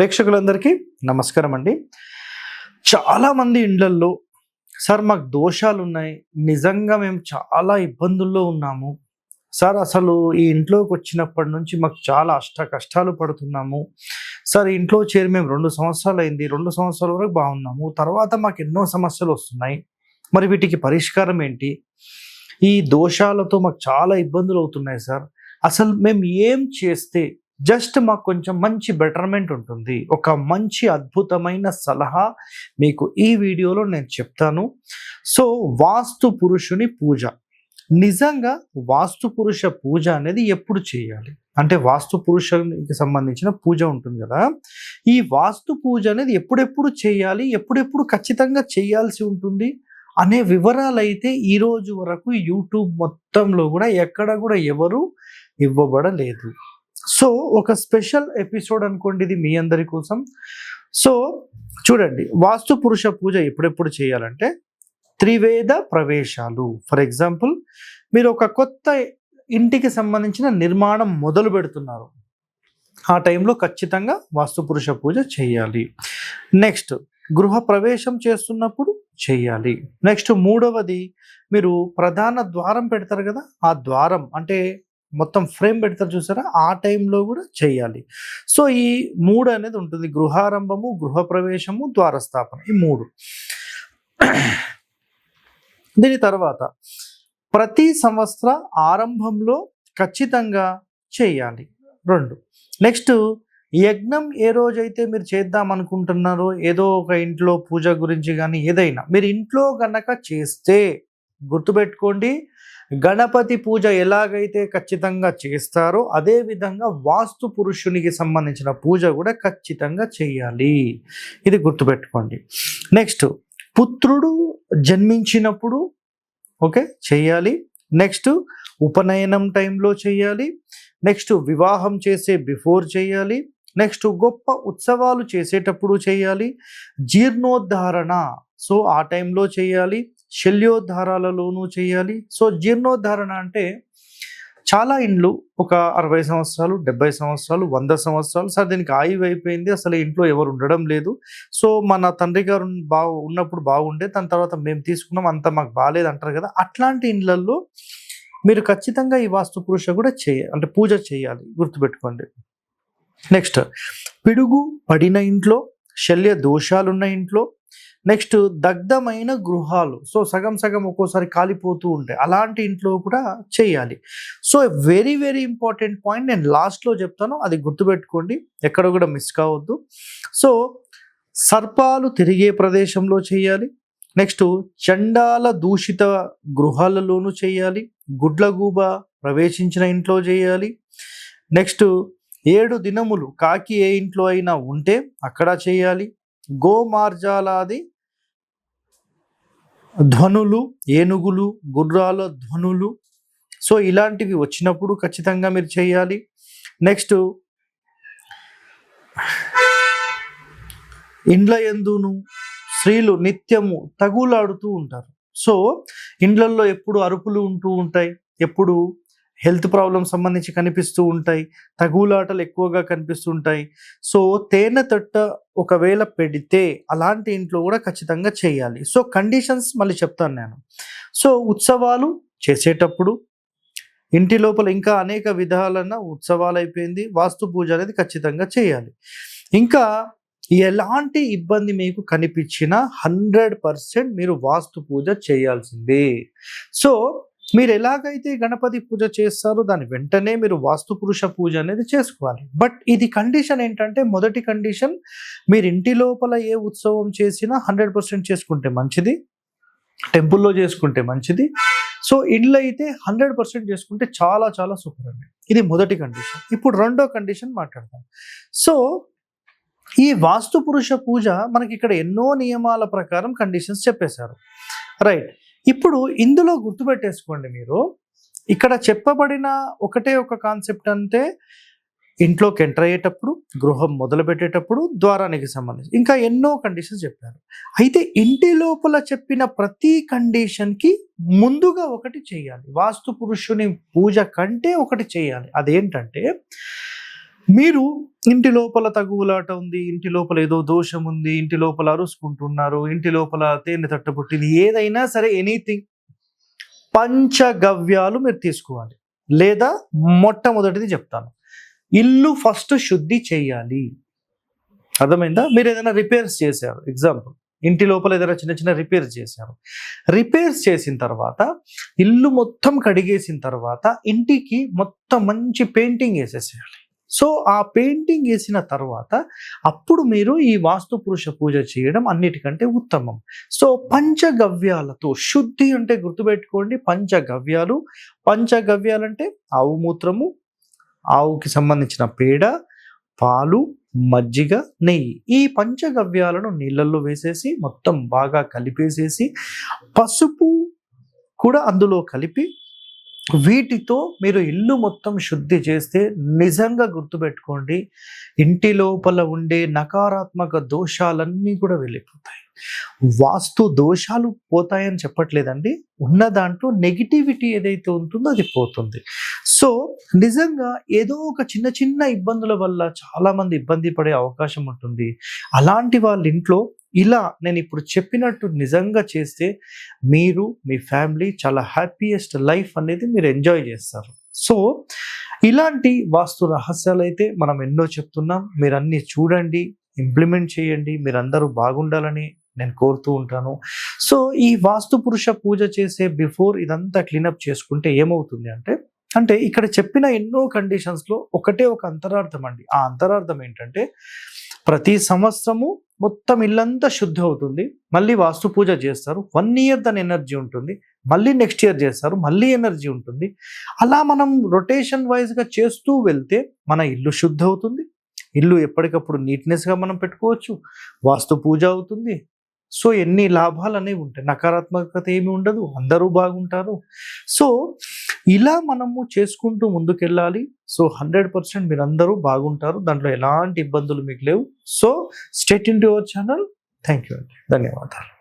ప్రేక్షకులందరికీ నమస్కారం అండి చాలామంది ఇండ్లల్లో సార్ మాకు దోషాలు ఉన్నాయి నిజంగా మేము చాలా ఇబ్బందుల్లో ఉన్నాము. సార్ అసలు ఈ ఇంట్లోకి వచ్చినప్పటి నుంచి మాకు చాలా అష్ట కష్టాలు పడుతున్నాము. సార్ ఇంట్లో చేరి మేము రెండు సంవత్సరాలు అయింది రెండు సంవత్సరాల వరకు బాగున్నాము. తర్వాత మాకు ఎన్నో సమస్యలు వస్తున్నాయి. మరి వీటికి పరిష్కారం ఏంటి? ఈ దోషాలతో మాకు చాలా ఇబ్బందులు అవుతున్నాయి సార్. అసలు మేము ఏం చేస్తే జస్ట్ మాకు కొంచెం మంచి బెటర్మెంట్ ఉంటుంది. ఒక మంచి అద్భుతమైన సలహా మీకు ఈ వీడియోలో నేను చెప్తాను. సో వాస్తు పురుషుని పూజ. నిజంగా వాస్తు పురుష పూజ అనేది ఎప్పుడు చేయాలి? అంటే వాస్తు పురుషునికి సంబంధించిన పూజ ఉంటుంది కదా. ఈ వాస్తు పూజ అనేది ఎప్పుడెప్పుడు చేయాలి? ఎప్పుడెప్పుడు ఖచ్చితంగా చేయాల్సి ఉంటుంది? అనే వివరాలు అయితే ఈరోజు వరకు యూట్యూబ్ మొత్తంలో కూడా ఎక్కడ కూడా ఎవరు ఇవ్వబడలేదు. సో ఒక స్పెషల్ ఎపిసోడ్ అనుకోండి ఇది మీ అందరి కోసం. సో చూడండి వాస్తు పురుష పూజ ఎప్పుడెప్పుడు చేయాలంటే త్రివేద ప్రవేశాలు. ఫర్ ఎగ్జాంపుల్ మీరు ఒక కొత్త ఇంటికి సంబంధించిన నిర్మాణం మొదలు పెడుతున్నారు. ఆ టైంలో ఖచ్చితంగా వాస్తు పురుష పూజ చేయాలి. నెక్స్ట్ గృహ ప్రవేశం చేస్తున్నప్పుడు చేయాలి. నెక్స్ట్ మూడవది మీరు ప్రధాన ద్వారం పెడతారు కదా ఆ ద్వారం అంటే మొత్తం ఫ్రేమ్ పెడతారు చూసారా? ఆ టైంలో కూడా చేయాలి. సో ఈ మూడు అనేది ఉంటుంది. గృహారంభము గృహ ప్రవేశము ద్వారస్థాపన ఈ మూడు. దీని తర్వాత ప్రతి సంవత్సర ఆరంభంలో ఖచ్చితంగా చేయాలి. రెండు. నెక్స్ట్ యజ్ఞం ఏ రోజైతే మీరు చేద్దాం అనుకుంటున్నారో ఏదో ఒక ఇంట్లో పూజ గురించి కానీ ఏదైనా మీరు ఇంట్లో కనుక చేస్తే గుర్తుపెట్టుకోండి గణపతి పూజ ఎలాగైతే ఖచ్చితంగా చేస్తారో అదేవిధంగా వాస్తు పురుషునికి సంబంధించిన పూజ కూడా ఖచ్చితంగా చేయాలి. ఇది గుర్తుపెట్టుకోండి. నెక్స్ట్ పుత్రుడు జన్మించినప్పుడు ఓకే చేయాలి. నెక్స్ట్ ఉపనయనం టైంలో చేయాలి. నెక్స్ట్ వివాహం చేసే బిఫోర్ చేయాలి. నెక్స్ట్ గొప్ప ఉత్సవాలు చేసేటప్పుడు చేయాలి. జీర్ణోద్ధారణ సో ఆ టైంలో చేయాలి. శల్యోద్ధారాలలోనూ చేయాలి. సో జీర్ణోద్ధారణ అంటే చాలా ఇండ్లు ఒక అరవై సంవత్సరాలు డెబ్బై సంవత్సరాలు వంద సంవత్సరాలు. సార్ దీనికి ఆయువు అయిపోయింది. అసలు ఇంట్లో ఎవరు ఉండడం లేదు. సో మన తండ్రి గారు బాగు ఉన్నప్పుడు బాగుండే దాని తర్వాత మేము తీసుకున్నాం అంత మాకు బాగాలేదు అంటారు కదా. అట్లాంటి ఇండ్లల్లో మీరు ఖచ్చితంగా ఈ వాస్తు పురుష కూడా చేయ అంటే పూజ చేయాలి. గుర్తుపెట్టుకోండి. నెక్స్ట్ పిడుగు పడిన ఇంట్లో శల్య దోషాలున్న ఇంట్లో నెక్స్ట్ దగ్ధమైన గృహాలు. సో సగం సగం ఒక్కోసారి కాలిపోతూ ఉంటాయి. అలాంటి ఇంట్లో కూడా చేయాలి. So very very important point నేను లాస్ట్లో చెప్తాను. అది గుర్తుపెట్టుకోండి. ఎక్కడ కూడా మిస్ కావద్దు. సో సర్పాలు తిరిగే ప్రదేశంలో చేయాలి. నెక్స్ట్ చండాల దూషిత గృహాలలోనూ చేయాలి. గుడ్లగూబ ప్రవేశించిన ఇంట్లో చేయాలి. నెక్స్ట్ ఏడు దినములు కాకి ఏ ఇంట్లో అయినా ఉంటే అక్కడ చేయాలి. గోమార్జాలాది ధ్వనులు ఏనుగులు గుర్రాల ధ్వనులు. సో ఇలాంటివి వచ్చినప్పుడు ఖచ్చితంగా మీరు చేయాలి. నెక్స్ట్ ఇండ్ల ఎందును స్త్రీలు నిత్యము తగులాడుతూ ఉంటారు. సో ఇండ్లల్లో ఎప్పుడు అరుపులు ఉంటూ ఉంటాయి ఎప్పుడు హెల్త్ ప్రాబ్లమ్ సంబంధించి కనిపిస్తూ ఉంటాయి తగులాటలు ఎక్కువగా కనిపిస్తుంటాయి సో తేనె తట్ట ఒకవేళ పెడితే అలాంటి ఇంట్లో కూడా ఖచ్చితంగా చేయాలి. సో కండిషన్స్ మళ్ళీ చెప్తాను నేను. సో ఉత్సవాలు చేసేటప్పుడు ఇంటి లోపల ఇంకా అనేక విధాలైన ఉత్సవాలు అయిపోయింది వాస్తు పూజ అనేది ఖచ్చితంగా చేయాలి. ఇంకా ఎలాంటి ఇబ్బంది మీకు కనిపించినా హండ్రెడ్ పర్సెంట్ మీరు వాస్తు పూజ చేయాల్సిందే. సో మీరు ఎలాగైతే గణపతి పూజ చేస్తారో దాని వెంటనే మీరు వాస్తు పురుష పూజ అనేది చేసుకోవాలి. బట్ ఇది కండిషన్ ఏంటంటే మొదటి కండిషన్ మీరు ఇంటి లోపల ఏ ఉత్సవం చేసినా హండ్రెడ్ పర్సెంట్ చేసుకుంటే మంచిది. టెంపుల్లో చేసుకుంటే మంచిది. సో ఇండ్లు అయితే హండ్రెడ్ పర్సెంట్ చేసుకుంటే చాలా చాలా సూపర్ అండి. ఇది మొదటి కండిషన్. ఇప్పుడు రెండో కండిషన్ మాట్లాడతాం సో ఈ వాస్తు పురుష పూజ మనకి ఇక్కడ ఎన్నో నియమాల ప్రకారం కండిషన్స్ చెప్పేశారు. రైట్. ఇప్పుడు ఇందులో గుర్తుపెట్టేసుకోండి మీరు. ఇక్కడ చెప్పబడిన ఒకటే ఒక కాన్సెప్ట్ అంటే ఇంట్లోకి ఎంటర్ అయ్యేటప్పుడు గృహం మొదలుపెట్టేటప్పుడు ద్వారానికి సంబంధించి ఇంకా ఎన్నో కండిషన్స్ చెప్పారు. అయితే ఇంటి లోపల చెప్పిన ప్రతి కండిషన్కి ముందుగా ఒకటి చేయాలి. వాస్తు పురుషుని పూజ కంటే ఒకటి చేయాలి. అదేంటంటే మీరు ఇంటి లోపల తగువులాట ఉంది ఇంటి లోపల ఏదో దోషం ఉంది ఇంటి లోపల అరుసుకుంటున్నారు ఇంటి లోపల తేనె తట్టబుట్టింది ఏదైనా సరే ఎనీథింగ్ పంచగవ్యాలు మీరు తీసుకోవాలి. లేదా మొట్టమొదటిది చెప్తాను. ఇల్లు ఫస్ట్ శుద్ధి చేయాలి. అర్థమైందా? మీరు ఏదైనా రిపేర్స్ చేశారు. ఎగ్జాంపుల్ ఇంటి లోపల ఏదైనా చిన్న చిన్న రిపేర్స్ చేశారు. రిపేర్స్ చేసిన తర్వాత ఇల్లు మొత్తం కడిగేసిన తర్వాత ఇంటికి మొత్తం మంచి పెయింటింగ్ వేసేసేయాలి. సో ఆ పెయింటింగ్ వేసిన తర్వాత అప్పుడు మీరు ఈ వాస్తు పురుష పూజ చేయడం అన్నిటికంటే ఉత్తమం. సో పంచగవ్యాలతో శుద్ధి అంటే గుర్తుపెట్టుకోండి పంచగవ్యాలు. పంచగవ్యాలంటే ఆవు మూత్రము ఆవుకి సంబంధించిన పేడ పాలు మజ్జిగ నెయ్యి. ఈ పంచగవ్యాలను నీళ్ళల్లో వేసేసి మొత్తం బాగా కలిపేసేసి పసుపు కూడా అందులో కలిపి వీటితో మీరు ఇల్లు మొత్తం శుద్ధి చేస్తే నిజంగా గుర్తుపెట్టుకోండి ఇంటి లోపల ఉండే నకారాత్మక దోషాలన్నీ కూడా వెళ్ళిపోతాయి. వాస్తు దోషాలు పోతాయని చెప్పట్లేదండి. ఉన్న దాంట్లో నెగిటివిటీ ఏదైతే ఉంటుందో అది పోతుంది. సో నిజంగా ఏదో ఒక చిన్న చిన్న ఇబ్బందుల వల్ల చాలామంది ఇబ్బంది పడే అవకాశం ఉంటుంది. అలాంటి వాళ్ళ ఇంట్లో ఇలా నేను ఇప్పుడు చెప్పినట్టు నిజంగా చేస్తే మీరు మీ ఫ్యామిలీ చాలా హ్యాపీయెస్ట్ లైఫ్ అనేది మీరు ఎంజాయ్ చేస్తారు. సో ఇలాంటి వాస్తు రహస్యాలు అయితే మనం ఎన్నో చెప్తున్నాం. మీరు అన్నీ చూడండి ఇంప్లిమెంట్ చేయండి మీరందరూ బాగుండాలని నేను కోరుతూ ఉంటాను. సో ఈ వాస్తు పురుష పూజ చేసే బిఫోర్ ఇదంతా క్లీనప్ చేసుకుంటే ఏమవుతుంది అంటే అంటే ఇక్కడ చెప్పిన ఎన్నో కండిషన్స్లో ఒకటే ఒక అంతరార్థం అండి. ఆ అంతరార్థం ఏంటంటే ప్రతి సంవత్సరము మొత్తం ఇల్లంతా శుద్ధి అవుతుంది మళ్ళీ వాస్తు పూజ చేస్తారు. వన్ ఇయర్ దాని ఎనర్జీ ఉంటుంది. మళ్ళీ నెక్స్ట్ ఇయర్ చేస్తారు. మళ్ళీ ఎనర్జీ ఉంటుంది. అలా మనం రొటేషన్ వైజ్గా చేస్తూ వెళ్తే మన ఇల్లు శుద్ధి అవుతుంది ఇల్లు ఎప్పటికప్పుడు నీట్నెస్గా మనం పెట్టుకోవచ్చు. వాస్తు పూజ అవుతుంది. సో ఎన్ని లాభాలు అనేవి ఉంటాయి. నకారాత్మకత ఏమి ఉండదు. అందరూ బాగుంటారు. సో ఇలా మనము చేసుకుంటూ ముందుకెళ్ళాలి. సో హండ్రెడ్ పర్సెంట్ మీరందరూ బాగుంటారు. దాంట్లో ఎలాంటి ఇబ్బందులు మీకు లేవు. So state in to our channel. Thank you అండి. ధన్యవాదాలు.